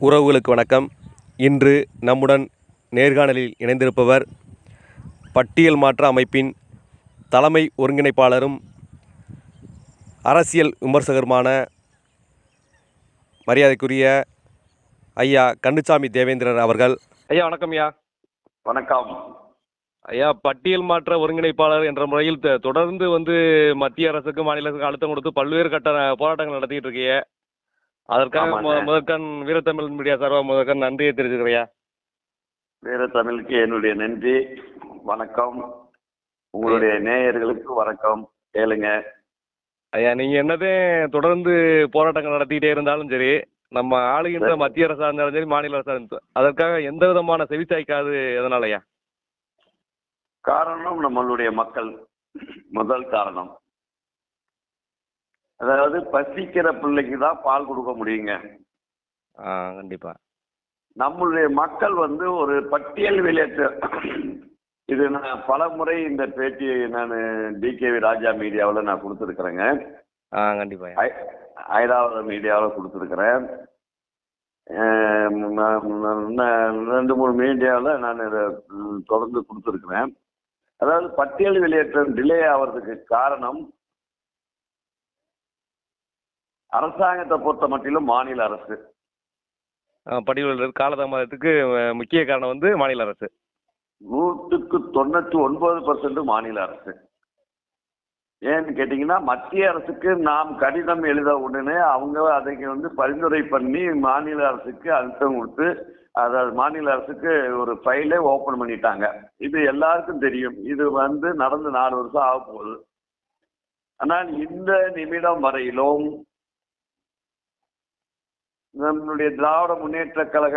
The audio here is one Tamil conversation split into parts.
உறவுகளுக்கு வணக்கம். இன்று நம்முடன் நேர்காணலில் இணைந்திருப்பவர் பட்டியல் மாற்ற அமைப்பின் தலைமை ஒருங்கிணைப்பாளரும் அரசியல் விமர்சகருமான மரியாதைக்குரிய ஐயா கண்ணுச்சாமி தேவேந்திரர் அவர்கள். ஐயா வணக்கம் ஐயா. வணக்கம். ஐயா பட்டியல் மாற்ற ஒருங்கிணைப்பாளர் என்ற முறையில் த- தொடர்ந்து வந்து மத்திய அரசுக்கு மாநில அரசுக்கு அழுத்தம் கொடுத்து பல்வேறு கட்ட போராட்டங்கள் நடத்திட்டு இருக்கீங்க அதற்காக முதற்கண் வீரத்தமிழ் மீடியா சார்பாக முதற்கண் நன்றியை தெரிவிச்சுக்கிறேன் வீர தமிழுக்கு என்னுடைய நன்றி. வணக்கம். உங்களுடைய நேயர்களுக்கு வணக்கம். கேளுங்க. ஐயா நீங்க என்னதே தொடர்ந்து போராட்டங்கள் நடத்திக்கிட்டே இருந்தாலும் சரி நம்ம ஆளுகின்ற. மத்திய அரசா இருந்தாலும் சரி மாநில அரசா இருந்தாலும் அதற்காக எந்த விதமான செவிசாய்க்காது எதனால ஐயா காரணம் நம்மளுடைய மக்கள். முதல் காரணம். அதாவது பசிக்கிற பிள்ளைக்கு தான் பால் கொடுக்க முடியுங்க. ஆ கண்டிப்பா. நம்மளுடைய மக்கள் வந்து ஒரு பட்டியல் விளையாட்டு இது நான் பல முறை இந்த பேட்டியை நான் டிகேவி ராஜா மீடியாவில் நான் கொடுத்துருக்குறேங்க. கண்டிப்பா. ஐராவத மீடியாவில் கொடுத்துருக்குறேன். ரெண்டு மூணு மீடியாவில் நான் இதை தொடர்ந்து கொடுத்துருக்குறேன். அதாவது பட்டியல் வெளியேற்றம் டிலே ஆகிறதுக்கு காரணம் அரசாங்கத்தை பொறுத்த மட்டிலும் மாநில அரசு. பட்டியலில் காலதாமதத்துக்கு முக்கிய காரணம் வந்து மாநில அரசு. நூற்றுக்கு தொண்ணூற்றி ஒன்பது பர்சன்ட் மாநில அரசு. ஏன்னு கேட்டிங்கன்னா மத்திய அரசுக்கு நாம் கடிதம் எழுத உடனே அவங்க அதுக்கு வந்து பரிந்துரை பண்ணி மாநில அரசுக்கு அழுத்தம் கொடுத்து அதாவது மாநில அரசுக்கு ஒரு ஃபைலே ஓப்பன் பண்ணிட்டாங்க. இது எல்லாருக்கும் தெரியும். இது வந்து நடந்து நாலு வருஷம் ஆக போகுது ஆனால் இந்த நிமிடம் வரையிலும் நம்மளுடைய திராவிட முன்னேற்ற கழக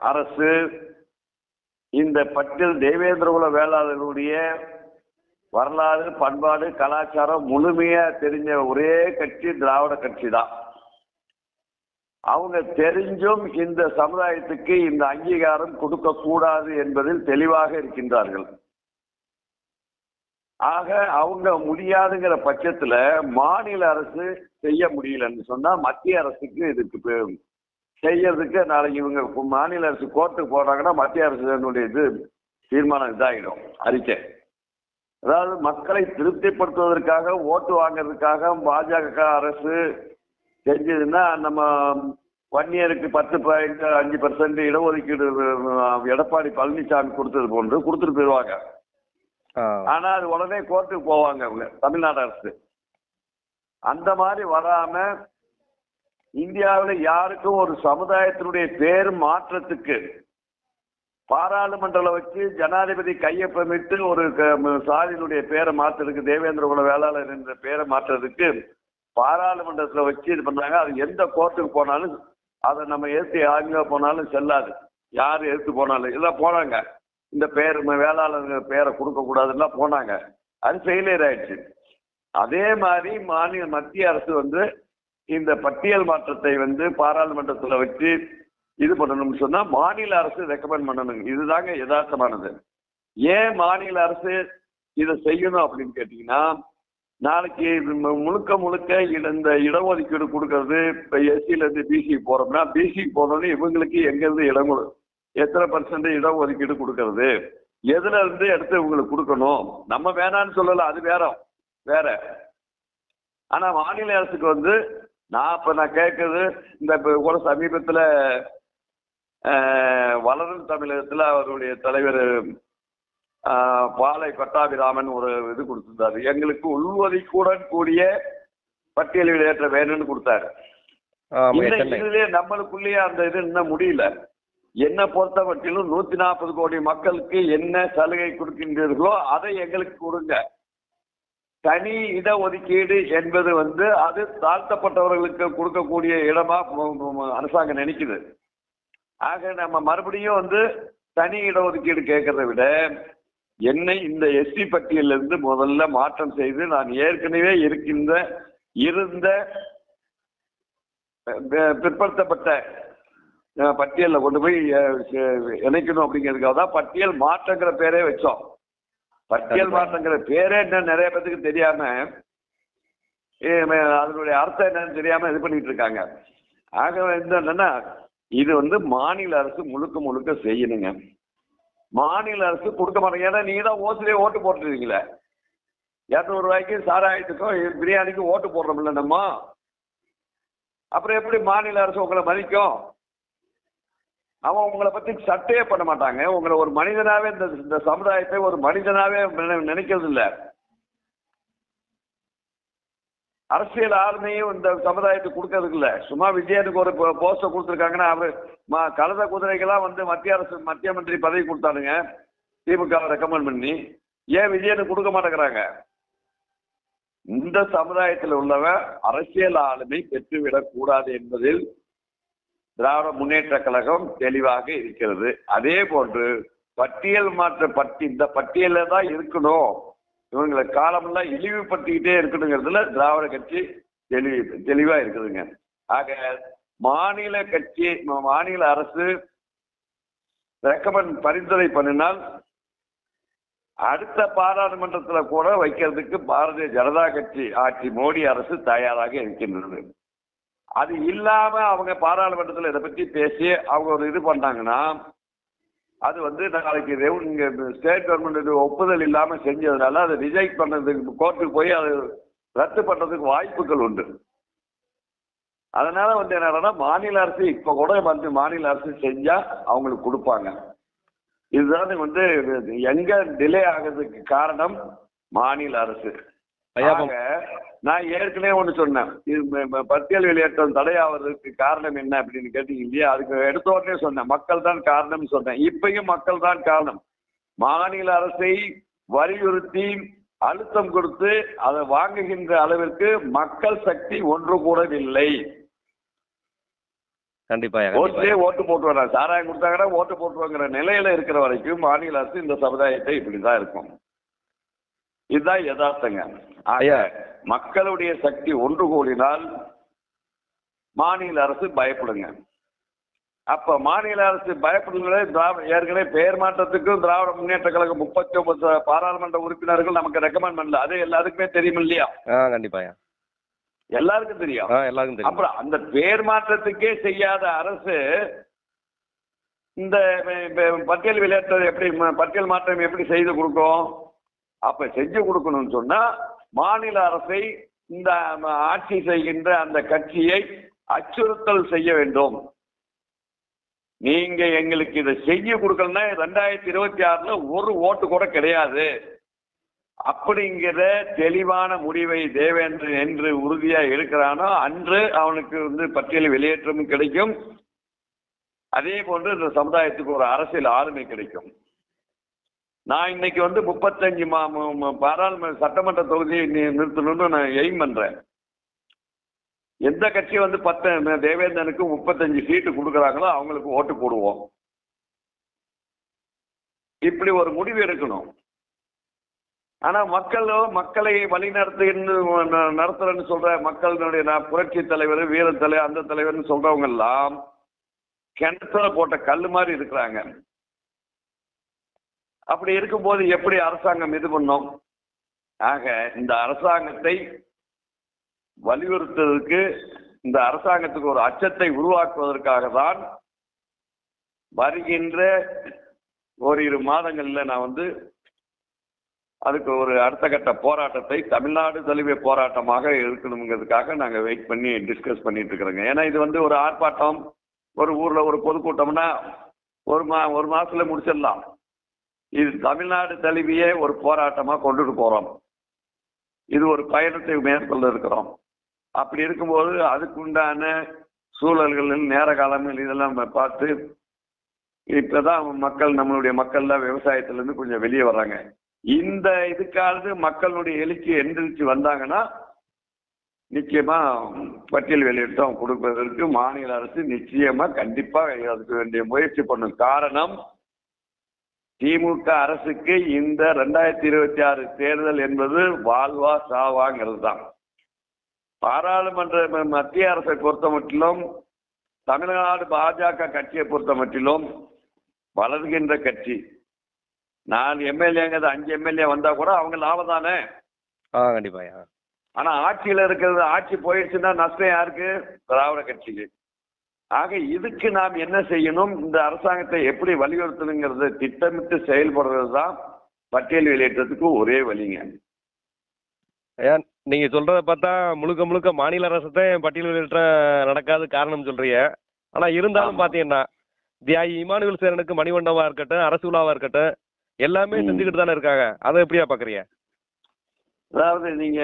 அரசு இந்த பட்டில் தேவேந்திரகுல வேளாளர்களுடைய வரலாறு பண்பாடு கலாச்சாரம் முழுமையா தெரிஞ்ச ஒரே கட்சி திராவிட கட்சி தான் அவங்க தெரிஞ்சும் இந்த சமுதாயத்துக்கு இந்த அங்கீகாரம் கொடுக்க கூடாது என்பதில் தெளிவாக இருக்கின்றார்கள். ஆக அவங்க முடியாதுங்கிற பட்சத்துல மாநில அரசு செய்ய முடியலன்னு சொன்னா மத்திய அரசுக்கு இதுக்கு செய்யறதுக்கு நாளைக்கு இவங்க மாநில அரசு கோர்ட்டுக்கு போறாங்கன்னா மத்திய அரசு இது தீர்மானம் இதாகிடும் அறிக்கை. அதாவது மக்களை திருப்திப்படுத்துவதற்காக ஓட்டு வாங்குறதுக்காக பாஜக அரசு செஞ்சதுன்னா நம்ம வன்னியருக்கு பத்து பாயிண்ட் அஞ்சு பர்சன்ட் இடஒதுக்கீடு எடப்பாடி பழனிசாமி கொடுத்தது போன்று கொடுத்துட்டு போயிடுவாங்க ஆனா அது உடனே கோர்ட்டுக்கு போவாங்க அவங்க தமிழ்நாடு அரசு. அந்த மாதிரி வராம இந்தியாவில் யாருக்கும் ஒரு சமுதாயத்தினுடைய பேர் மாற்றத்துக்கு பாராளுமன்றத்தில் வச்சு ஜனாதிபதி கையொப்பமிட்டு ஒரு சாதியினுடைய பேரை மாற்றுறதுக்கு தேவேந்திர குல வேளாளர் என்ற பேரை மாற்றுறதுக்கு பாராளுமன்றத்தில் வச்சு இது பண்றாங்க. அது எந்த கோர்ட்டுக்கு போனாலும் அதை நம்ம ஏற்றி யாருங்க போனாலும் செல்லாது. யார் எடுத்து போனாலும் இதெல்லாம் போனாங்க இந்த பேர் வேளாளர்கள் பேரை கொடுக்க கூடாதுன்னா போனாங்க. அது ஃபெயிலியர் ஆயிடுச்சு. அதே மாதிரி மாநில மத்திய அரசு வந்து இந்த பட்டியல் மாற்றத்தை வந்து பாராளுமன்றத்தில் வச்சு இது பண்ணணும்னு சொன்னா மாநில அரசு ரெக்கமெண்ட் பண்ணணும் இதுதாங்க யதார்த்தமானது. ஏன் மாநில அரசு இதை செய்யணும் அப்படின்னு கேட்டீங்கன்னா நாளைக்கு முழுக்க முழுக்க இந்த இடஒதுக்கீடு கொடுக்கறது இப்போ எஸ்சில இருந்து பிசி போறோம்னா பிசி போனோன்னு இவங்களுக்கு எங்க இருந்து இடம் கொடு எத்தனை பர்சன்ட் இடஒதுக்கீடு கொடுக்கறது? எதுல இருந்து எடுத்து இவங்களுக்கு கொடுக்கணும்? நம்ம வேணான்னு சொல்லல அது வேற. வேற. ஆனா மாநில அரசுக்கு வந்து நான் இப்ப நான் கேட்கறது இந்த இப்ப கூட சமீபத்துல வளரும் தமிழகத்துல அவருடைய தலைவர் பாலை பட்டாபிராமன் ஒரு இது கொடுத்திருந்தாரு. எங்களுக்கு உள்ஒதுக்குடன் கூடிய பட்டியல் வெளியேற்ற வேணும்னு கொடுத்தாரு. நம்மளுக்குள்ளேயே அந்த இது இன்னும் முடியல. என்ன பொறுத்த மட்டிலும் நூத்தி நாற்பது கோடி மக்களுக்கு என்ன சலுகை கொடுக்கின்றீர்களோ அதை எங்களுக்கு கொடுங்க. தனி இட ஒதுக்கீடு என்பது வந்து அது தாழ்த்தப்பட்டவர்களுக்கு கொடுக்கக்கூடிய இடமா அரசாங்கம் நினைக்குது. ஆக நம்ம மறுபடியும் வந்து தனி இட ஒதுக்கீடு கேட்கறதை விட என்னை இந்த எஸ்சி பட்டியலிருந்து முதல்ல மாற்றம் செய்து நான் ஏற்கனவே இருக்கின்ற இருந்த பிற்படுத்தப்பட்ட பட்டியல்ல கொண்டு போய் இணைக்கணும் அப்படிங்கிறதுக்காக தான் பட்டியல் மாற்றங்கிற பேரே வச்சோம். பட்டியல். மாற்றங்கிற பேரே என்ன நிறைய பேத்துக்கு தெரியாம அதனுடைய அர்த்தம் என்னன்னு தெரியாம இது பண்ணிட்டு இருக்காங்க. ஆக என்னன்னா இது வந்து மாநில அரசு முழுக்க முழுக்க செய்யணுங்க. மாநில அரசு கொடுக்க மாட்டாங்க. ஏன்னா நீங்க தான் ஓசிலே ஓட்டு போட்டுருக்கீங்களே இரநூறு ரூபாய்க்கு சாராயத்துக்கும் பிரியாணிக்கும் ஓட்டு போடுறோம்ல நம்ம. அப்புறம் எப்படி மாநில அரசு உங்களை மதிக்கும்? அவன் உங்களை பத்தி சட்டையே பண்ண மாட்டாங்க. உங்களை ஒரு மனிதனாவே இந்த இந்த சமுதாயத்தை ஒரு மனிதனாவே நினைக்கிறது இல்ல. அரசியல் ஆளுமையும் இந்த சமுதாயத்துக்கு கொடுக்கறதுக்கு இல்ல. சும்மா விஜயனுக்கு ஒரு போஸ்டர் கொடுத்துருக்காங்கன்னா அவர் கலத குதிரைக்கெல்லாம் வந்து மத்திய அரசு மத்திய மந்திரி பதவி கொடுத்தானுங்க திமுக ரெக்கமெண்ட் பண்ணி. ஏன் விஜயனுக்கு கொடுக்க மாட்டேங்கிறாங்க? இந்த சமுதாயத்தில் உள்ளவன் அரசியல் ஆளுமை பெற்றுவிடக் கூடாது என்பதில் திராவிட முன்னேற்ற கழகம் தெளிவாக இருக்கிறது. அதே போன்று பட்டியல் மாற்ற பட்டி இந்த பட்டியலில் தான் இருக்கணும். இவங்களை காலமெல்லாம் இழிவுபடுத்திக்கிட்டே இருக்கணுங்கிறதுல திராவிட கட்சி தெளிவு தெளிவா இருக்குதுங்க. ஆக மாநில கட்சி மாநில அரசு ரெக்கமெண்ட் பரிந்துரை பண்ணினால் அடுத்த பாராளுமன்றத்துல கூட வைக்கிறதுக்கு பாரதிய ஜனதா கட்சி ஆட்சி மோடி அரசு தயாராக இருக்கின்றது. அது இல்லாம அவங்க பாராளுமன்றத்துல இதை பத்தி பேசி அவங்க ஒரு இது பண்ணாங்கன்னா அது வந்து நாளைக்கு இங்க ஸ்டேட் கவர்மெண்ட் ஒப்புதல் இல்லாம செஞ்சதுனால அதை ரிஜெக்ட் பண்றதுக்கு கோர்ட்டுக்கு போய் அது ரத்து பண்றதுக்கு வாய்ப்புகள் உண்டு. அதனால வந்து என்னன்னா மாநில அரசு இப்ப கூட வந்து மாநில அரசு செஞ்சா அவங்களுக்கு கொடுப்பாங்க. இதுதான் வந்து எங்க டிலே ஆகிறதுக்கு காரணம் மாநில அரசு. நான் ஏற்கனவே ஒண்ணு சொன்னேன். பட்டியல் வெளியேற்றம் தடையாவதற்கு காரணம் என்ன அப்படின்னு கேட்டீங்க இல்லையா? அதுக்கு எடுத்த உடனே சொன்னேன். மக்கள் தான் காரணம்னு சொன்னேன். இப்பயும் மக்கள் தான் காரணம். மாநில அரசை வலியுறுத்தி அழுத்தம் கொடுத்து அதை வாங்குகின்ற அளவிற்கு மக்கள் சக்தி ஒன்று கூடவில்லை. கண்டிப்பா ஓட்டுலயே ஓட்டு போட்டு வர சாராயம் கொடுத்தாங்கன்னா ஓட்டு போட்டுவாங்கிற நிலையில இருக்கிற வரைக்கும் மாநில அரசு இந்த சமுதாயத்தை இப்படிதான் இருக்கும். இதுதான் யதார்த்தங்க. ஆக. மக்களுடைய சக்தி ஒன்று கூடினால் மாநில அரசு பயப்படுங்க. அப்ப மாநில அரசு பயப்படுங்களே திராவிட ஏற்கனவே பெயர் மாற்றத்துக்கும் திராவிட முன்னேற்ற கழகம் முப்பத்தி ஒன்பது பாராளுமன்ற உறுப்பினர்கள் நமக்கு ரெக்கமெண்ட் பண்ணல. அது எல்லாருக்குமே தெரியும் இல்லையா? ஆ கண்டிப்பாயா எல்லாருக்கும் தெரியும். எல்லாருக்கும் தெரியும். அப்புறம் அந்த பேர் மாற்றத்துக்கே செய்யாத அரசு இந்த பட்டியல் விளையாட்டு எப்படி பட்டியல் மாற்றம் எப்படி செய்து கொடுக்கும்? அப்ப செஞ்சு கொடுக்கணும்னு சொன்னா மாநில அரசை இந்த ஆட்சி செய்கின்ற அந்த கட்சியை அச்சுறுத்தல் செய்ய வேண்டும். நீங்க எங்களுக்கு இதை செய்ய கொடுக்கலன்னா ரெண்டாயிரத்தி இருபத்தி ஆறுல ஒரு ஓட்டு கூட கிடையாது. அப்படிங்கிற தெளிவான முடிவை தேவேந்திரன் என்று உறுதியா இருக்கிறானோ அன்று அவனுக்கு வந்து பட்டியல் வெளியேற்றமும் கிடைக்கும். அதே போன்று இந்த சமுதாயத்துக்கு ஒரு அரசியல் ஆளுமை கிடைக்கும். நான் இன்னைக்கு வந்து முப்பத்தஞ்சு மா பாராளுமன்ற சட்டமன்ற தொகுதியை நிறுத்தணும்னு நான் எய்ம் பண்றேன். எந்த கட்சி வந்து பத்து தேவேந்திரனுக்கு முப்பத்தஞ்சு சீட்டு கொடுக்குறாங்களோ அவங்களுக்கு ஓட்டு போடுவோம். இப்படி ஒரு முடிவு எடுக்கணும். ஆனா மக்களோ மக்களை வழி நடத்துன்னு நடத்துறேன்னு சொல்ற மக்களுடைய நான் புரட்சி தலைவர் வீர தலைவர் அந்த தலைவர்னு சொல்றவங்க எல்லாம் கிணத்துல போட்ட கல் மாதிரி இருக்கிறாங்க. அப்படி இருக்கும்போது எப்படி அரசாங்கம் இது பண்ணும்? ஆக இந்த அரசாங்கத்தை வலியுறுத்துவதற்கு இந்த அரசாங்கத்துக்கு ஒரு அச்சத்தை உருவாக்குவதற்காக தான் வருகின்ற ஓரிரு மாதங்களில் நான் வந்து அதுக்கு ஒரு அடுத்த கட்ட போராட்டத்தை தமிழ்நாடு தழுவிய போராட்டமாக இருக்கணுங்கிறதுக்காக நாங்கள் வெயிட் பண்ணி டிஸ்கஸ் பண்ணிட்டு இருக்கிறோங்க. ஏன்னா இது வந்து ஒரு ஆர்ப்பாட்டம் ஒரு ஊரில் ஒரு பொதுக்கூட்டம்னா ஒரு மா ஒரு மாதத்தில் முடிச்சிடலாம். இது தமிழ்நாடு தழுவிய ஒரு போராட்டமா கொண்டுட்டு போகிறோம் இது ஒரு பயணத்தை மேற்கொள்ள இருக்கிறோம். அப்படி இருக்கும்போது அதுக்குண்டான சூழல்கள் நேர காலங்கள் இதெல்லாம் பார்த்து இப்பதான் மக்கள் நம்மளுடைய மக்கள்லாம் விவசாயத்துல இருந்து கொஞ்சம் வெளியே வர்றாங்க. இந்த இதுக்காவது மக்களுடைய எழுச்சி எந்திரிச்சு வந்தாங்கன்னா நிச்சயமா பட்டியல் வெளியிட்டம் கொடுப்பதற்கு மாநில அரசு நிச்சயமா கண்டிப்பா அதுக்கு வேண்டிய முயற்சி பண்ணும். காரணம் திமுக அரசுக்கு இந்த ரெண்டாயிரத்தி இருபத்தி ஆறு தேர்தல் என்பது வாழ்வா சாவாங்கிறது தான் பாராளுமன்ற மத்திய அரசை பொறுத்த மட்டிலும் தமிழ்நாடு பாஜக கட்சியை பொறுத்த மட்டிலும் வளர்கின்ற கட்சி. நாலு எம்எல்ஏங்கிறது அஞ்சு எம்எல்ஏ வந்தா கூட அவங்க லாபம் தானே? ஆ கண்டிப்பாயா ஆனா ஆட்சியில இருக்கிறது ஆட்சி போயிடுச்சுன்னா நஷ்டம் யாருக்கு? திராவிட கட்சிக்கு. ஆக இதுக்கு நாம் என்ன செய்யணும்? இந்த அரசாங்கத்தை எப்படி வலியுறுத்தணுங்கிறத திட்டமிட்டு செயல்படுறது தான் பட்டியல் வெளியேற்றத்துக்கு ஒரே வழிங்க. நீங்க சொல்றத பார்த்தா முழுக்க முழுக்க மாநில அரசு தான் பட்டியல் வெளியேற்றம் நடக்காத காரணம் சொல்றீங்க. ஆனா இருந்தாலும். பாத்தீங்கன்னா தியாகி இமானுவேல் சேரனுக்கு மணிமண்டபமா இருக்கட்டும் அரசு விழாவா இருக்கட்டும் எல்லாமே. செஞ்சுக்கிட்டு தானே இருக்காங்க. அதை எப்படியா பாக்குறீங்க? அதாவது நீங்க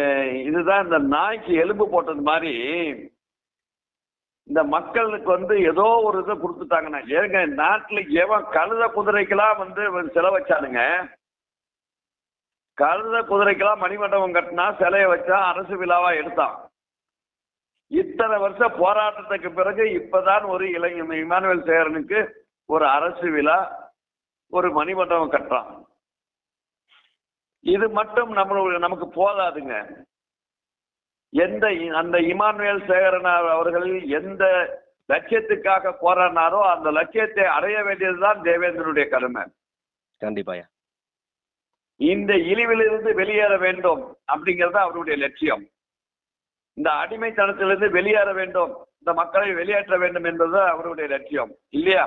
இதுதான் இந்த நாய்க்கு எலும்பு போட்டது மாதிரி இந்த மக்களுக்கு வந்து ஏதோ ஒரு இதை கொடுத்துட்டாங்கன்னா ஏங்க நாட்டுல எவன் கழுத குதிரைக்கெல்லாம் வந்து செலவச்சானுங்க? கழுத குதிரைக்கெல்லாம் மணிமண்டபம் கட்டினா சிலையை வச்சா அரசு விழாவா எடுத்தான். இத்தனை வருஷ போராட்டத்துக்கு பிறகு இப்பதான் ஒரு இளைஞன் இமானுவேல் சேரனுக்கு ஒரு அரசு விழா ஒரு மணிமண்டபம் கட்டுறான். இது மட்டும் நம்மளுடைய நமக்கு போதாதுங்க. எந்த அந்த இமானுவேல் சேகரனார் அவர்கள் எந்த லட்சியத்துக்காக போராடினாரோ அந்த லட்சியத்தை அடைய வேண்டியதுதான் தேவேந்திரனுடைய கடமை. கண்டிப்பாயா இந்த இழிவிலிருந்து வெளியேற வேண்டும் அப்படிங்கிறது அவருடைய லட்சியம். இந்த அடிமைத்தனத்திலிருந்து வெளியேற வேண்டும் இந்த மக்களை வெளியேற்ற வேண்டும் என்பது அவருடைய லட்சியம். இல்லையா?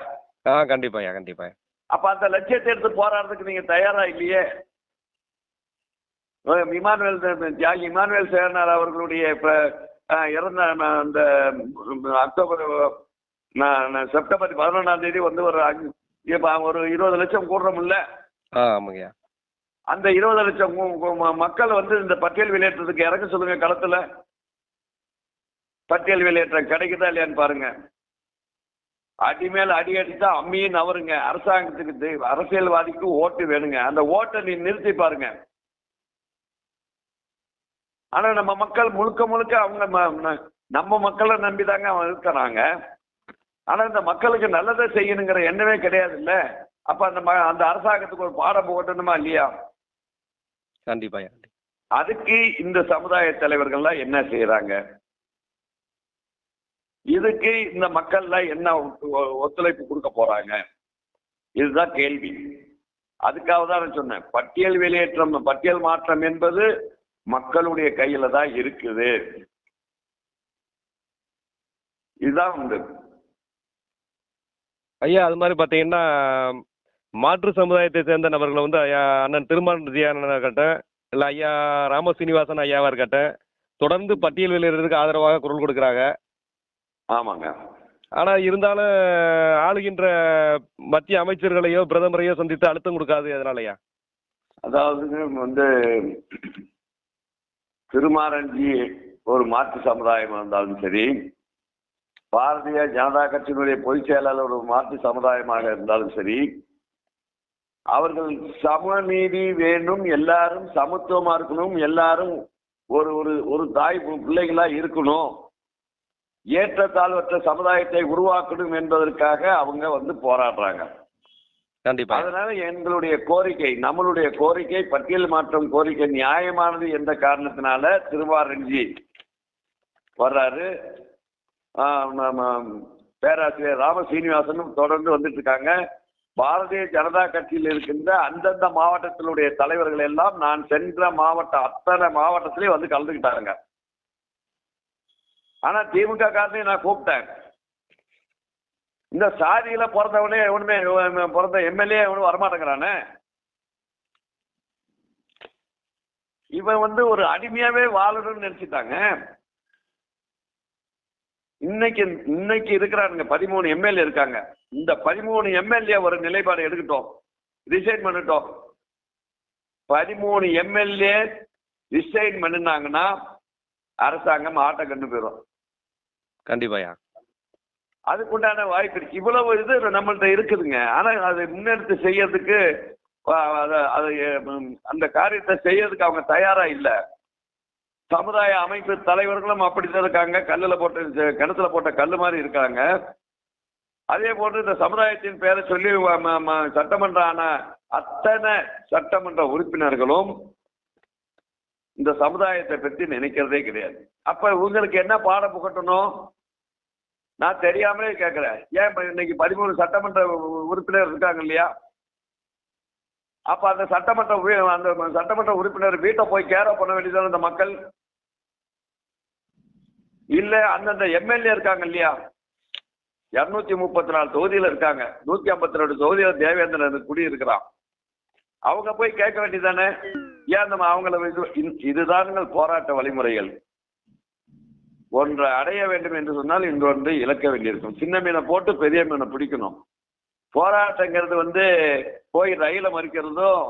ஆ கண்டிப்பாயா கண்டிப்பாயா அப்ப அந்த லட்சியத்தை எடுத்து போராடுறதுக்கு நீங்க தயாரா இல்லையே? இமானுவேல் தியாகி இமானுவேல் சேரனார் அவர்களுடைய இப்ப இறந்த அந்த அக்டோபர் செப்டம்பர் பதினொன்றாம் தேதி வந்து ஒரு இப்ப ஒரு இருபது லட்சம் கூடுறோம்ல. ஆமாங்கய்யா. அந்த இருபது லட்சம் மக்கள் வந்து இந்த பட்டியல் வெளியேற்றத்துக்கு இறங்க சொல்லுங்க களத்துல. பட்டியல் வெளியேற்றம் கிடைக்குதா இல்லையான்னு பாருங்க. அடி மேல அடி அடித்தா அம்மியும் நவருங்க. அரசாங்கத்துக்கு அரசியல்வாதிக்கு ஓட்டு வேணுங்க. அந்த ஓட்டை நீ நிறுத்தி பாருங்க. ஆனா நம்ம மக்கள் முழுக்க முழுக்க அவங்க நம்ம மக்களை நம்பிதாங்க அவங்க இருக்கிறாங்க ஆனா இந்த மக்களுக்கு நல்லதை செய்யணுங்கிற எண்ணமே கிடையாது இல்ல அப்ப அந்த அந்த அரசாங்கத்துக்கு ஒரு பாடம் போட்டணுமா இல்லையா? கண்டிப்பாயா அதுக்கு இந்த சமுதாய தலைவர்கள்லாம் என்ன செய்யறாங்க இதுக்கு இந்த மக்கள்லாம் என்ன ஒத்து- ஒத்துழைப்பு கொடுக்க போறாங்க? இதுதான் கேள்வி. அதுக்காக தான் நான் சொன்னேன். பட்டியல் வெளியேற்றம் பட்டியல் மாற்றம் என்பது மக்களுடைய கையில தான் இருக்குது. இதுதான் உண்டு. ஐயா அது மாதிரி பார்த்தீங்கன்னா மாற்று சமுதாயத்தை சேர்ந்த நபர்களை வந்து ஐயா அண்ணன் திருமான் விஜயானந்தா இருக்கட்டும் இல்லை ஐயா ராம சீனிவாசன் ஐயாவா இருக்கட்டும் தொடர்ந்து பட்டியல் வெளியிடுறதுக்கு ஆதரவாக குரல் கொடுக்குறாங்க. ஆமாங்க. ஆனால் இருந்தாலும் ஆளுகின்ற மத்திய அமைச்சர்களையோ பிரதமரையோ சந்தித்து அழுத்தம் கொடுக்காது அதனாலயா அதாவது வந்து திருமாரஞ்சி ஒரு மாற்று சமுதாயம் இருந்தாலும் சரி பாரதிய ஜனதா கட்சியினுடைய பொதுச் செயலாளர் ஒரு மாற்று சமுதாயமாக இருந்தாலும் சரி அவர்கள் சமநீதி வேண்டும் எல்லாரும் சமத்துவமா இருக்கணும் எல்லாரும் ஒரு ஒரு ஒரு தாய் பிள்ளைகளா இருக்கணும் ஏற்றத்தாழ்வற்ற சமுதாயத்தை உருவாக்கணும் என்பதற்காக அவங்க வந்து போராடுறாங்க. கண்டிப்பா. அதனால எங்களுடைய கோரிக்கை நம்மளுடைய கோரிக்கை பட்டியல் மாற்றம் கோரிக்கை நியாயமானது எந்த காரணத்தினால திருவாரஞ்சி வர்றாரு. பேராசிரியர் ராம சீனிவாசனும் தொடர்ந்து வந்துட்டு இருக்காங்க பாரதிய ஜனதா கட்சியில் இருக்கின்ற அந்தந்த மாவட்டத்தினுடைய தலைவர்கள் எல்லாம் நான் சென்ற மாவட்டம் அத்தனை மாவட்டத்திலேயே வந்து கலந்துக்கிட்டாங்க ஆனா திமுக காரனையும் நான் கூப்பிட்டேன். இந்த சாதியில பிறந்தவனே எவனுமே பிறந்த எம்எல்ஏ எவனும் வரமாட்டேங்கிறானே? இவன் வந்து ஒரு அடிமையாவே வாழணும்னு நினைச்சிட்டாங்க. இன்னைக்கு இன்னைக்கு இருக்கிறானுங்க பதிமூணு எம்எல்ஏ இருக்காங்க. இந்த பதிமூணு எம்எல்ஏ ஒரு நிலைப்பாடு எடுக்கட்டும். ரிசைன் பண்ணட்டும். பதிமூணு எம்எல்ஏ ரிசைன் பண்ணினாங்கன்னா அரசாங்கம் ஆட்டை கண்டு போயிடும் கண்டிப்பாயா அதுக்குண்டான வாய்ப்பு இருக்கு. இவ்வளவு இது நம்மள்ட்ட இருக்குதுங்க. ஆனா அதை முன்னெடுத்து செய்யறதுக்கு அது அந்த காரியத்தை செய்யறதுக்கு அவங்க தயாரா இல்ல. சமுதாய அமைப்பு தலைவர்களும் அப்படித்தான் இருக்காங்க. கல்லுல போட்ட கிணத்துல போட்ட கல்லு மாதிரி இருக்காங்க. அதே போன்று இந்த சமுதாயத்தின் பேரை சொல்லி ம- சட்டமன்ற ஆன அத்தனை சட்டமன்ற உறுப்பினர்களும் இந்த சமுதாயத்தை பற்றி நினைக்கிறதே கிடையாது. அப்ப உங்களுக்கு என்ன பாடம் புகட்டணும்? நான் தெரியாமலே கேட்கறேன். ஏன் இன்னைக்கு பதிமூணு சட்டமன்ற உறுப்பினர் இருக்காங்க இல்லையா? அப்ப அந்த சட்டமன்ற உ- அந்த சட்டமன்ற உறுப்பினர் வீட்டை போய் கேர பண்ண வேண்டியதான இந்த மக்கள்? இல்ல அந்தந்த எம்எல்ஏ இருக்காங்க இல்லையா? இருநூத்தி முப்பத்தி நாலு தொகுதியில இருக்காங்க. நூத்தி ஐம்பத்தி ரெண்டு தொகுதியில தேவேந்திரன் குடி இருக்கிறான் அவங்க போய் கேட்க வேண்டியதானே ஏன் நம்ம அவங்கள இது இதுதானுங்கள் போராட்ட வழிமுறைகள். ஒன்றை அடைய வேண்டும் என்று சொன்னால் இன்னொன்று இழக்க வேண்டியிருக்கும். சின்ன மீனை போட்டு பெரிய மீனை பிடிக்கணும். போராட்டங்கிறது வந்து போய் ரயிலை மறிக்கிறதும்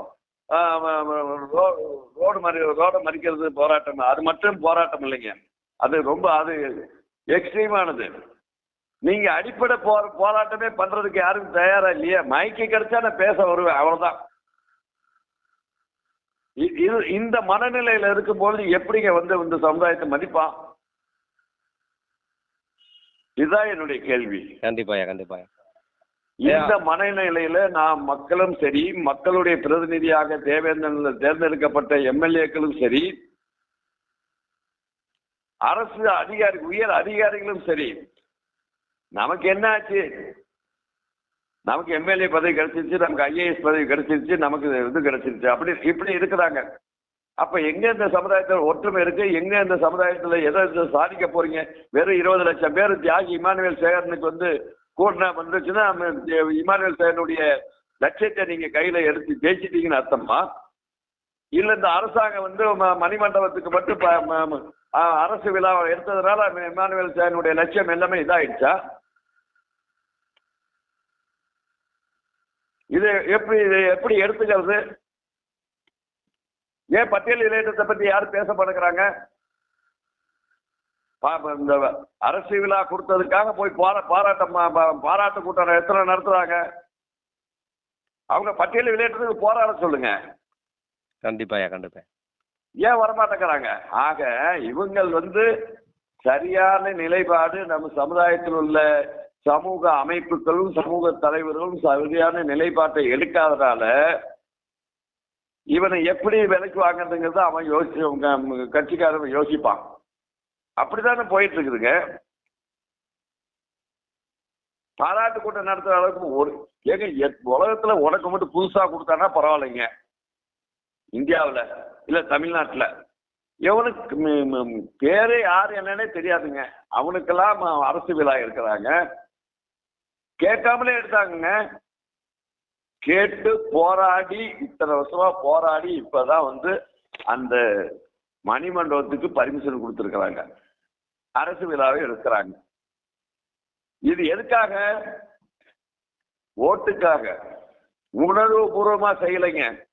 ரோடு மறி ரோடை மறிக்கிறது போராட்டம். அது மட்டும் போராட்டம் இல்லைங்க. அது ரொம்ப அது எக்ஸ்ட்ரீமானது. நீங்க அடிப்படை போ போராட்டமே பண்றதுக்கு யாரும் தயாரா இல்லையா. மைக்கு கிடைச்சா நான் பேச வருவேன். அவ்வளவுதான். இது இந்த மனநிலையில இருக்கும்போது எப்படிங்க வந்து இந்த சமுதாயத்தை மதிப்பான்? இதுதான் என்னுடைய கேள்வி. கண்டிப்பாயா கண்டிப்பாயா இந்த மனநிலையில நாம் மக்களும் சரி மக்களுடைய பிரதிநிதியாக தேவேந்திரன் தேர்ந்தெடுக்கப்பட்ட எம்எல்ஏக்களும் சரி அரசு அதிகாரி உயர் அதிகாரிகளும் சரி நமக்கு என்ன ஆச்சு நமக்கு எம்எல்ஏ பதவி கிடைச்சிருச்சு நமக்கு ஐஏஎஸ் பதவி கிடைச்சிருச்சு நமக்கு இது கிடைச்சிருச்சு அப்படி இப்படி இருக்கிறாங்க. அப்ப எங்க இந்த சமுதாயத்தில் ஒற்றுமை இருக்கு? எங்க இந்த சமுதாயத்துல எதை சாதிக்க போறீங்க? வெறும் இருபது லட்சம் பேர் தியாகி இமானுவேல் சேகரனுக்கு வந்து கூட்டினா வந்துச்சுன்னா இமானுவேல் சேகரனுடைய லட்சியத்தை நீங்க கையில எடுத்து ஜெயிச்சிட்டீங்கன்னு அர்த்தமா? இல்ல இந்த அரசாங்கம் வந்து ம- மணிமண்டபத்துக்கு மட்டும் ப- ம- அரசு விழாவை எடுத்ததுனால இமானுவேல் சேகரனுடைய லட்சியம் எல்லாமே இதாயிடுச்சா? இது எப்படி இது எப்படி எடுத்துக்கிறது? ஏன் பட்டியல் இளையத்தை பத்தி யாரும் பேச மாட்டேங்கிறாங்க பா- இந்த அரசு விழா கொடுத்ததுக்காக போய் பாரா பாராட்டம் பாராட்டு கூட்டம் எத்தனை நடத்துறாங்க? அவங்க பட்டியல் விளையாட்டுறதுக்கு போராட சொல்லுங்க. கண்டிப்பாயா கண்டிப்பா. ஏன் வரமாட்டேங்கிறாங்க? ஆக இவங்கள் வந்து சரியான நிலைப்பாடு நம்ம சமுதாயத்தில் உள்ள சமூக அமைப்புகளும் சமூக தலைவர்களும் சரியான நிலைப்பாட்டை எடுக்காததால இவனை எப்படி விலைக்கு வாங்குறதுங்கிறத அவன் யோசி அவங்க கட்சிக்காரன் யோசிப்பான். அப்படித்தானே போயிட்டு இருக்குதுங்க பாராட்டு கூட்டம் நடத்துற அளவுக்கு ஒரு ஏங்க எத்- உலகத்துல உனக்கு மட்டும் புதுசா கொடுத்தானா பரவாயில்லைங்க. இந்தியாவில் இல்ல தமிழ்நாட்டில். எவனுக்கு ம- பேரே யார் என்னன்னே தெரியாதுங்க. அவனுக்கெல்லாம் அரசு விழா இருக்கிறாங்க. கேட்காமலே எடுத்தாங்கங்க. கேட்டு போராடி இத்தனை வருஷமா போராடி இப்பதான் வந்து அந்த மணிமண்டபத்துக்கு பர்மிஷன் கொடுத்துருக்குறாங்க. அரசு விழாவை எடுக்கிறாங்க. இது எதுக்காக? ஓட்டுக்காக. உணர்வு பூர்வமா செய்யலைங்க.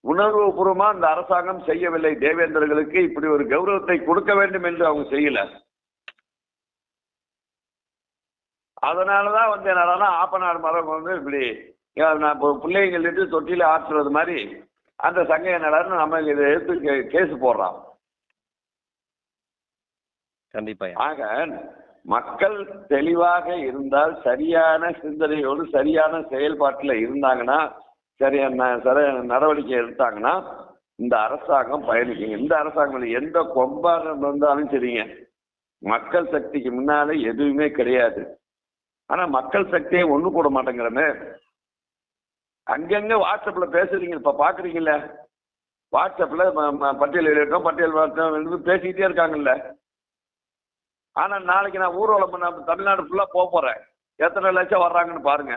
உணர்வு பூர்வமா இந்த அரசாங்கம் செய்யவில்லை. தேவேந்திரர்களுக்கு இப்படி ஒரு கௌரவத்தை கொடுக்க வேண்டும் என்று அவங்க செய்யல. அதனாலதான் வந்து என்னன்னா ஆப்பநாடு மரம் வந்து இப்படி நான் இப்போ பிள்ளைங்களுக்கு தொட்டில ஆற்றுறது மாதிரி அந்த சங்கம் என்னடான்னு நம்ம இதை எடுத்து கேஸ் போடுறான். கண்டிப்பாயா ஆக மக்கள் தெளிவாக இருந்தால் சரியான சிந்தனையோடு சரியான செயல்பாட்டில் இருந்தாங்கன்னா சரியான சரி நடவடிக்கை எடுத்தாங்கன்னா இந்த அரசாங்கம் பயணிக்குங்க இந்த அரசாங்கம் எந்த கொம்பாக வந்தாலும் சரிங்க. மக்கள் சக்திக்கு முன்னாலே எதுவுமே கிடையாது. ஆனா மக்கள் சக்தியை ஒண்ணு கூட மாட்டேங்கிறமே அங்கங்க வாட்ஸ்அப்ல பேசுறீங்க இப்ப பாக்குறீங்கல்ல? வாட்ஸ்அப்ல பட்டியல் வெளியிட்டோம் பட்டியல் வெளியிட்டோம் பேசிக்கிட்டே இருக்காங்கல்ல? ஆனா நாளைக்கு நான் ஊர்வலம் பண்ண தமிழ்நாடு ஃபுல்லா போக போறேன். எத்தனை லட்சம் வர்றாங்கன்னு பாருங்க.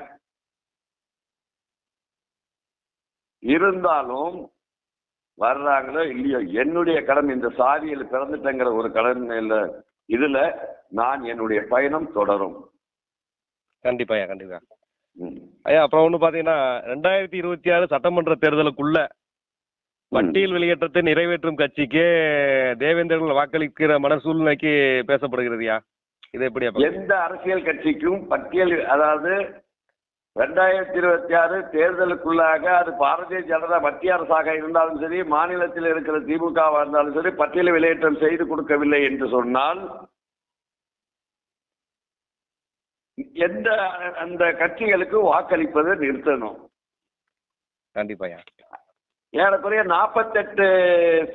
இருந்தாலும் வர்றாங்களோ இல்லையோ என்னுடைய கடமை இந்த சாதியில் பிறந்துட்டேங்கிற ஒரு கடமையில இதுல நான் என்னுடைய பயணம் தொடரும். கண்டிப்பாயா கண்டிப்பா. ஐயா அப்புறம் ஒன்று பார்த்தீங்கன்னா ரெண்டாயிரத்தி இருபத்தி ஆறு சட்டமன்ற தேர்தலுக்குள்ள பட்டியல் வெளியேற்றத்தை நிறைவேற்றும் கட்சிக்கே தேவேந்திரர்கள் வாக்களிக்கிற மன சூழ்நிலைக்கு பேசப்படுகிறதுயா இது எப்படி? எந்த அரசியல் கட்சிக்கும் பட்டியல் அதாவது ரெண்டாயிரத்தி இருபத்தி ஆறு தேர்தலுக்குள்ளாக அது பாரதிய ஜனதா மத்திய அரசாக இருந்தாலும் சரி மாநிலத்தில் இருக்கிற திமுகவா இருந்தாலும் சரி பட்டியல் வெளியேற்றம் செய்து கொடுக்கவில்லை என்று சொன்னால் எந்த அந்த கட்சிகளுக்கு வாக்களிப்பதை நிறுத்தணும். கண்டிப்பாயா ஏறக்குறைய நாற்பத்தெட்டு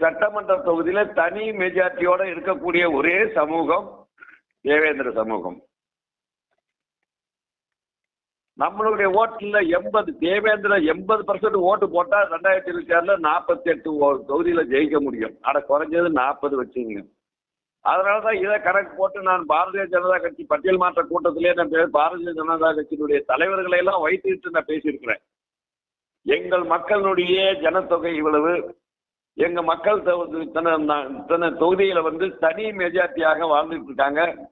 சட்டமன்ற தொகுதியில தனி மெஜாரிட்டியோட இருக்கக்கூடிய ஒரே சமூகம் தேவேந்திர சமூகம். நம்மளுடைய ஓட்டுல எண்பது தேவேந்திர எண்பது பர்சன்ட் ஓட்டு போட்டா ரெண்டாயிரத்தி இருபத்தி ஆறுல நாற்பத்தி எட்டு தொகுதியில ஜெயிக்க முடியும். ஆனா குறைஞ்சது நாற்பது வச்சுங்க. அதனால தான் இதை கணக்கு போட்டு நான் பாரதிய ஜனதா கட்சி பட்டியல் மாற்ற கூட்டத்திலே நான் பாரதிய ஜனதா கட்சியினுடைய தலைவர்களை எல்லாம் வைத்துட்டு நான் பேசியிருக்கிறேன். எங்கள் மக்களுடைய ஜனத்தொகை இவ்வளவு. எங்க மக்கள் தொ- தொகுதியில வந்து தனி மெஜாரிட்டியாக வாழ்ந்துட்டு இருக்காங்க.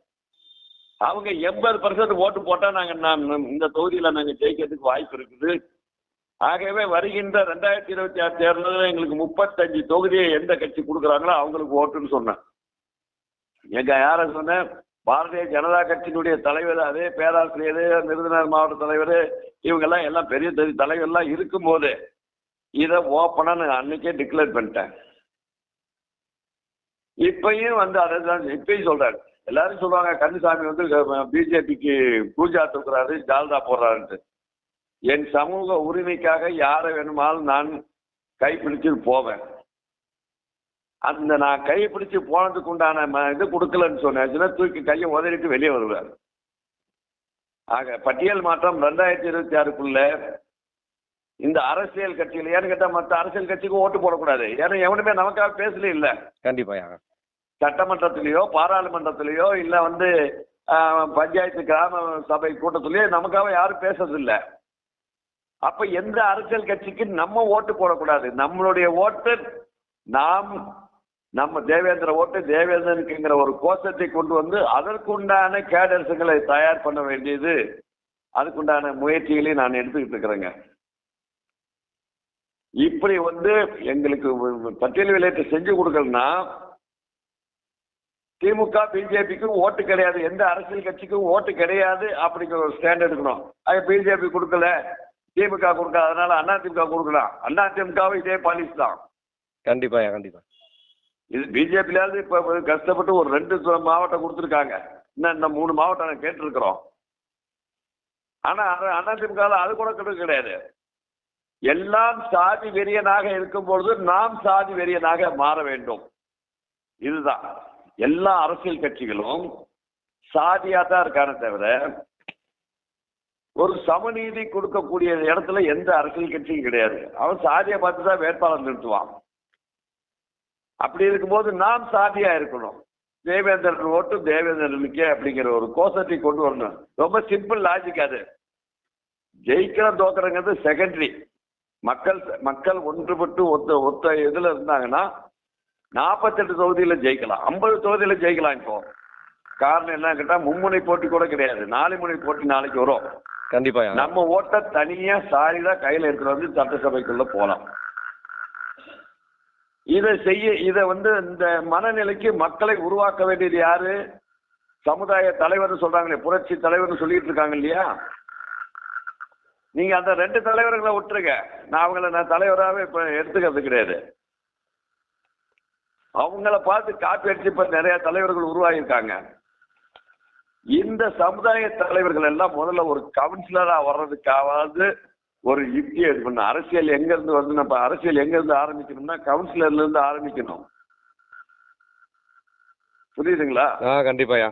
அவங்க எண்பது பர்சன்ட் ஓட்டு போட்டா நாங்க நான் இந்த தொகுதியில நாங்க ஜெயிக்கிறதுக்கு வாய்ப்பு இருக்குது. ஆகவே வருகின்ற ரெண்டாயிரத்தி இருபத்தி ஆறு தேர்தலில் எங்களுக்கு முப்பத்தஞ்சு தொகுதியை எந்த கட்சி கொடுக்குறாங்களோ அவங்களுக்கு ஓட்டுன்னு சொன்னேன். எங்க யார சொன்னேன் பாரதிய ஜனதா கட்சியினுடைய தலைவர் அதே பேராசிரியர் விருதுநகர் மாவட்ட தலைவர் இவங்கெல்லாம் எல்லாம் பெரிய பெரிய தலைவர்லாம் இருக்கும்போது இதை ஓப்பனா நான் அன்னைக்கே டிக்ளேர் பண்ணிட்டேன். இப்பயும் வந்து அதை இப்பயும் சொல்றாரு. எல்லாரும் சொல்லுவாங்க கந்தசாமி வந்து பிஜேபிக்கு பூஜா தூக்குறாரு ஜால்தா போடுறாருன்ட்டு. என் சமூக உரிமைக்காக யாரை வேணுமாலும் நான் கைப்பிடிச்சு போவேன். அந்த நான் கைப்பிடிச்சு போனதுக்கு உண்டான இது கொடுக்கலன்னு சொன்னாச்சுன்னா தூக்கி கையை உதறிட்டு வெளியே வருவார். ஆக பட்டியல் மாற்றம் ரெண்டாயிரத்தி இருபத்தி ஆறுக்குள்ள இந்த அரசியல் கட்சியில் ஏன்னு கேட்டா மற்ற அரசியல் கட்சிக்கு ஓட்டு போடக்கூடாது. ஏன்னா எவனுமே நமக்காக பேசல இல்ல. கண்டிப்பாயா சட்டமன்றத்திலேயோ பாராளுமன்றத்திலேயோ இல்ல வந்து பஞ்சாயத்து கிராம சபை கூட்டத்திலேயோ நமக்காக யாரும் பேசுறது இல்ல. அப்ப எந்த அரசியல் கட்சிக்கு நம்ம ஓட்டு போடக்கூடாது? நம்மளுடைய ஓட்டு நாம் நம்ம தேவேந்திர ஓட்டு தேவேந்திரனுக்குங்கிற ஒரு கோஷத்தை கொண்டு வந்து அதற்குண்டான கேடர்ஸுகளை தயார் பண்ண வேண்டியது. அதுக்குண்டான முயற்சிகளை நான் எடுத்துக்கிட்டு இருக்கிறேங்க. இப்படி வந்து எங்களுக்கு பட்டியல் விலையத்தை செஞ்சு கொடுக்கலன்னா திமுக பிஜேபிக்கும் ஓட்டு கிடையாது. எந்த அரசியல் கட்சிக்கும் ஓட்டு கிடையாது அப்படிங்கிற ஒரு ஸ்டாண்ட் எடுக்கணும். அது பிஜேபி கொடுக்கல திமுக கொடுக்கல அதனால அண்ணா திமுக கொடுக்கலாம். அண்ணா திமுகவும் இதே பாலிசி தான். கண்டிப்பா கண்டிப்பா. இது பிஜேபியிலாவது இப்போ கஷ்டப்பட்டு ஒரு ரெண்டு மாவட்டம் கொடுத்துருக்காங்க. இன்னும் இந்த மூணு மாவட்டம் நாங்கள் கேட்டிருக்கிறோம். ஆனால் அண்ணா அது கூட கிடை- கிடையாது. எல்லாம் சாதி வெறியனாக இருக்கும் பொழுது நாம் சாதி வெறியனாக மாற வேண்டும். இதுதான். எல்லா அரசியல் கட்சிகளும் சாதியா தான் இருக்கானே தவிர ஒரு சமநீதி கொடுக்கக்கூடிய இடத்துல எந்த அரசியல் கட்சியும் கிடையாது. அவன் சாதியை பார்த்து தான் வேட்பாளர் நிறுத்துவான். அப்படி இருக்கும்போது நாம் சாதியா இருக்கணும். தேவேந்திரன் ஓட்டு தேவேந்திரனுக்கே அப்படிங்கிற ஒரு கோஷத்தை கொண்டு வரணும். ரொம்ப சிம்பிள் லாஜிக் அது. ஜெயிக்கிற தோக்குறங்கிறது செகண்டரி மக்கள் மக்கள் ஒன்றுபட்டு ஒத்த ஒத்த இதுல இருந்தாங்கன்னா நாற்பத்தெட்டு தொகுதியில ஜெயிக்கலாம். ஐம்பது தொகுதியில ஜெயிக்கலாம் இப்போ. காரணம் என்ன கேட்டா மும்முனை போட்டி கூட கிடையாது. நாலு முனை போட்டி நாளைக்கு வரும். கண்டிப்பாயா நம்ம ஓட்ட தனியா சாரிதா கையில எடுத்துட்டு வந்து சட்டசபைக்குள்ள போலாம். இதை செய்ய இதை வந்து இந்த மனநிலைக்கு மக்களை உருவாக்க வேண்டியது யாரு? சமுதாய தலைவர்னு சொல்றாங்களே புரட்சி தலைவர்னு சொல்லிட்டு இருக்காங்க இல்லையா? நீங்க அந்த ரெண்டு தலைவர்களை விட்டுருங்க. நான் அவங்கள நான் தலைவராகவே இப்ப எடுத்துக்கிறது கிடையாது. அவங்கள பார்த்து காப்பி அடிச்சு இப்ப நிறைய தலைவர்கள் உருவாகியிருக்காங்க. இந்த சமுதாய தலைவர்கள் எல்லாம் முதல்ல ஒரு கவுன்சிலரா வர்றதுக்காவது ஒரு யுக்தியை இது பண்ண. அரசியல் எங்க இருந்து வந்து நம்ம அரசியல் எங்க இருந்து ஆரம்பிக்கணும்னா கவுன்சிலர்ல இருந்து ஆரம்பிக்கணும். புரியுதுங்களா? ஆ கண்டிப்பாயா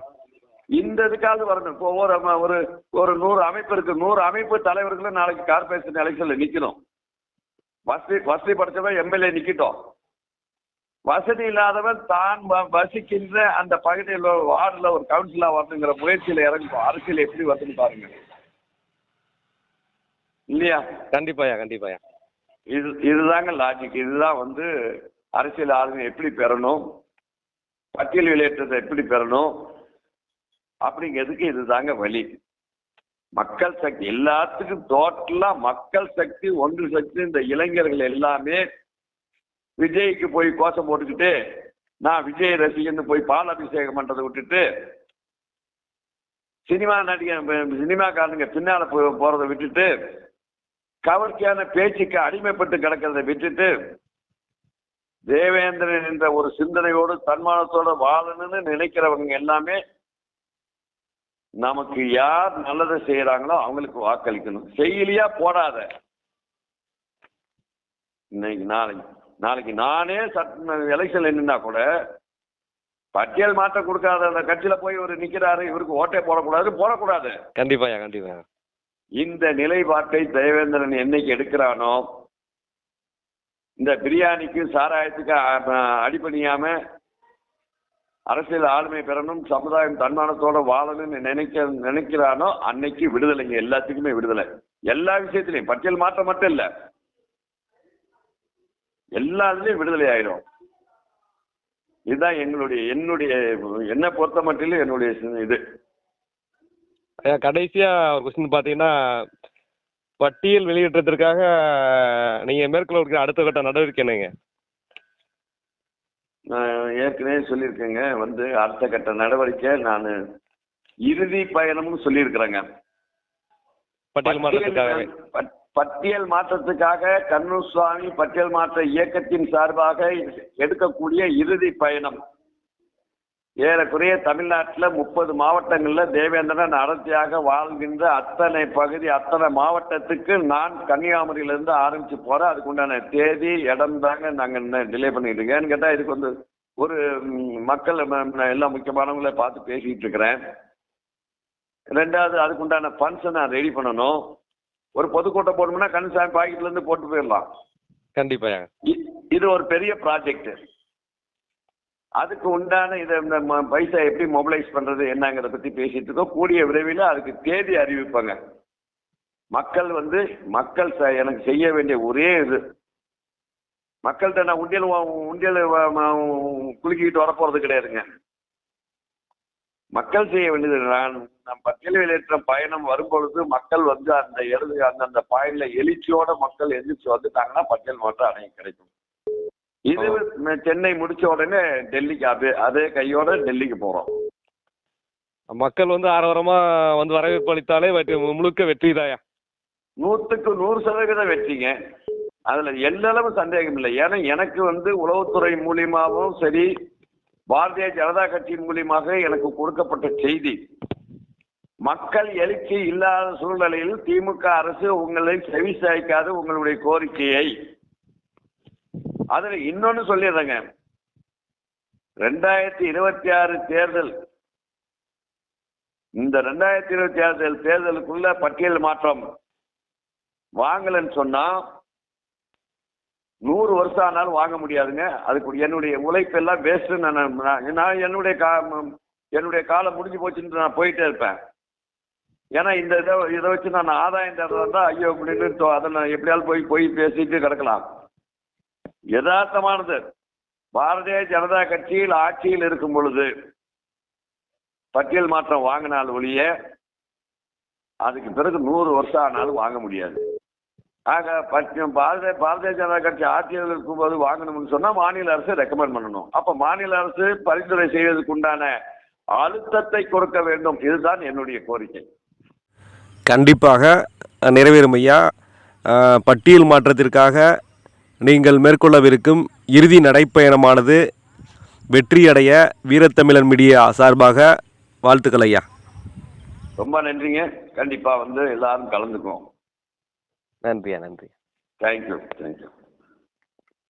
இந்த இதுக்காவது வரணும். இப்போ ஒரு ஒரு ஒரு நூறு அமைப்பு இருக்கு. நூறு அமைப்பு தலைவர்களும் நாளைக்கு கார்பரேஷன் எலெக்ஷன்ல நிக்கணும். வசதி வசதி படைச்சவன் எம்எல்ஏ நிக்கட்டும். வசதி இல்லாதவன் தான் வசிக்கின்ற அந்த பகுதியில் வார்டில் ஒரு கவுன்சிலா வரணுங்கிற முயற்சியில இறங்கும் அரசியல் எப்படி வருதுன்னு பாருங்க. இல்லையா? கண்டிப்பாயா கண்டிப்பாயா இது இதுதாங்க லாஜிக் இதுதான் வந்து அரசியல் ஆளுமை எப்படி பெறணும்? பட்டியல் வெளியேற்றத்தை எப்படி பெறணும்? அப்படிங்கிறதுக்கு இதுதாங்க வழி? மக்கள் சக்தி எல்லாத்துக்கும் டோட்டலா மக்கள் சக்தி ஒன்று சக்தி இந்த இளைஞர்கள் எல்லாமே விஜய்க்கு போய் கோஷம் போட்டுக்கிட்டு நான் விஜய் ரசிகன்னு போய் பால் அபிஷேகம் பண்றதை விட்டுட்டு சினிமா நடிகர் சினிமாக்காரனுங்க பின்னால போறதை விட்டுட்டு கவர்ச்சியான பேச்சுக்கு அடிமைப்பட்டு கிடக்கிறதை விட்டுட்டு தேவேந்திரன் என்ற ஒரு சிந்தனையோடு தன்மானத்தோட வாழணும்னு நினைக்கிறவங்க எல்லாமே நமக்கு யார் நல்லதை செய்யறாங்களோ அவங்களுக்கு வாக்களிக்கணும். செய்யலையா போடாத. இன்னைக்கு நாளைக்கு நாளைக்கு நானே சட்ட எலெக்ஷன்ல நின்னா கூட பட்டியல் மாற்றம் கொடுக்காத அந்த கட்சியில போய் ஒரு நிக்கிறாரு இவருக்கு ஓட்டே போடக்கூடாது போடக்கூடாது. கண்டிப்பாயா கண்டிப்பா இந்த நிலைப்பாட்டை தேவேந்திரன் என்னைக்கு எடுக்கிறானோ இந்த பிரியாணிக்கு சாராயத்துக்கு அடிப்பணியாம அடிபணியாம அரசியல் ஆளுமை பெறணும் சமுதாயம் தன்மானத்தோட வாழணும்னு நினைக்க நினைக்கிறானோ அன்னைக்கு விடுதலைங்க எல்லாத்துக்குமே விடுதலை. எல்லா விஷயத்திலையும். பட்டியல் மாற்றம் மட்டும் இல்ல. எல்லாத்துலயும் விடுதலை ஆயிரும். இதுதான் எங்களுடைய என்னுடைய என்னை பொறுத்த மட்டிலும் என்னுடைய இது. ஐயா கடைசியா ஒரு கொஸ்டின் பார்த்தீங்கன்னா பட்டியல் வெளியிட்டதற்காக நீங்க மேற்கொள்ள இருக்கிற அடுத்த கட்ட நடவடிக்கை என்னங்க? நான் ஏற்கனவே சொல்லியிருக்கேங்க. வந்து அடுத்த கட்ட நடவடிக்கை நான் இறுதி பயணம்னு சொல்லியிருக்கிறேங்க. பட்டியல் மாற்றத்துக்காகவே. பட்- பட்டியல் மாற்றத்துக்காக கண்ணூர் சுவாமி பட்டியல் மாற்ற இயக்கத்தின் சார்பாக எடுக்கக்கூடிய இறுதி பயணம். ஏறக்குறைய தமிழ்நாட்டில் முப்பது மாவட்டங்களில் தேவேந்திரன் அடர்த்தியாக வாழ்கின்ற அத்தனை பகுதி அத்தனை மாவட்டத்துக்கு நான் கன்னியாகுமரியிலேருந்து ஆரம்பிச்சு போகிறேன் அதுக்கு உண்டான தேதி இடம் தாங்க நாங்கள் டிலே பண்ணிட்டு இருக்கோம். ஏன்னு கேட்டால் இதுக்கு வந்து ஒரு மக்கள் எல்லாம் முக்கியமானவங்கள பார்த்து பேசிகிட்டு இருக்கிறேன். ரெண்டாவது அதுக்கு உண்டான ஃபண்ட்ஸை நான் ரெடி பண்ணணும். ஒரு பொதுக்கூட்டம் போடணும்னா கந்தசாமி பாக்கெட்ல இருந்து போட்டு போயிடலாம். கண்டிப்பா இ- இது ஒரு பெரிய ப்ராஜெக்ட் அதுக்கு உண்டான இதை இந்த ம- பைசா எப்படி மொபிலைஸ் பண்றது என்னங்கிறத பத்தி பேசிட்டு இருக்கோம். கூடிய விரைவில் அதுக்கு தேதி அறிவிப்பாங்க. மக்கள் வந்து மக்கள் எனக்கு செய்ய வேண்டிய ஒரே இது. மக்கள்கிட்ட நான் உண்டியல் உண்டியல் குலுக்கிட்டு குலுக்கிக்கிட்டு வரப்போறது கிடையாதுங்க. மக்கள் செய்ய வேண்டியது நான் நம் கேள்வியில் ஏற்ற பயணம் வரும்பொழுது மக்கள் வந்து அந்த எழுது அந்தந்த பயனில் எழுச்சியோட மக்கள் எந்திரிச்சு வந்துட்டாங்கன்னா பட்டியல் மாற்றம் அணைய கிடைக்கும். இது சென்னை முடிச்ச உடனே டெல்லிக்கு அதே அதே கையோட டெல்லிக்கு போறோம். மக்கள் வந்து ஆரவாரமா வந்து வரவேற்பு அளித்தாலே முழுக்க வெற்றி தாயா? நூற்றுக்கு நூறு சதவீதம் வெற்றிங்க. அதுல எல்லளவு சந்தேகம் இல்லை. ஏன்னா எனக்கு வந்து உளவுத்துறை மூலியமாகவும் சரி பாரதிய ஜனதா கட்சியின் மூலியமாக எனக்கு கொடுக்கப்பட்ட செய்தி மக்கள் எழுச்சி இல்லாத சூழ்நிலையில் திமுக அரசு உங்களை செவி சாய்க்காது உங்களுடைய கோரிக்கையை. அதுல இன்னொன்னு சொல்லிடுறேங்க. ரெண்டாயிரத்தி இருபத்தி ஆறு தேர்தல் இந்த ரெண்டாயிரத்தி இருபத்தி ஆறு தேர்தலுக்குள்ள பட்டியல் மாற்றம். வாங்கலைன்னு சொன்னா நூறு வருஷம் ஆனாலும் வாங்க முடியாதுங்க. அதுக்கு என்னுடைய உழைப்பெல்லாம் வேஸ்ட் நான் நான் என்னுடைய கா என்னுடைய காலம் முடிஞ்சு போச்சுன்னு நான் போயிட்டே இருப்பேன். ஏன்னா இந்த இதை இதை வச்சு நான் ஆதாயம் தேடுறதா ஐயோ அப்படின்னு அதை நான் எப்படியாவது போய் போய் பேசிட்டு கிடக்கலாம். யதார்த்தமானது. பாரதிய ஜனதா கட்சியில் ஆட்சியில் இருக்கும் பொழுது பட்டியல் மாற்றம் வாங்கினால் ஒழிய அதுக்கு பிறகு நூறு வருஷம் ஆனாலும் வாங்க முடியாது. ஆக பட்சம் பாரதிய பாரதிய ஜனதா கட்சி ஆட்சியில் இருக்கும்போது வாங்கணும்னு சொன்னா மாநில அரசு ரெக்கமெண்ட் பண்ணணும். அப்ப மாநில அரசு பரிந்துரை செய்வதற்கு உண்டான அழுத்தத்தை கொடுக்க வேண்டும். இதுதான் என்னுடைய கோரிக்கை. கண்டிப்பாக நிறைவேறும் ஐயா. பட்டியல் மாற்றத்திற்காக நீங்கள் மேற்கொள்ளவிருக்கும் இறுதி நடைப்பயணமானது வெற்றியடைய வீரத்தமிழன் மீடியா சார்பாக வாழ்த்துக்கள் ஐயா. ரொம்ப நன்றிங்க. கண்டிப்பா வந்து எல்லாரும் கலந்துக்குவோம். நன்றியா நன்றி தேங்க்யூ தேங்க்யூ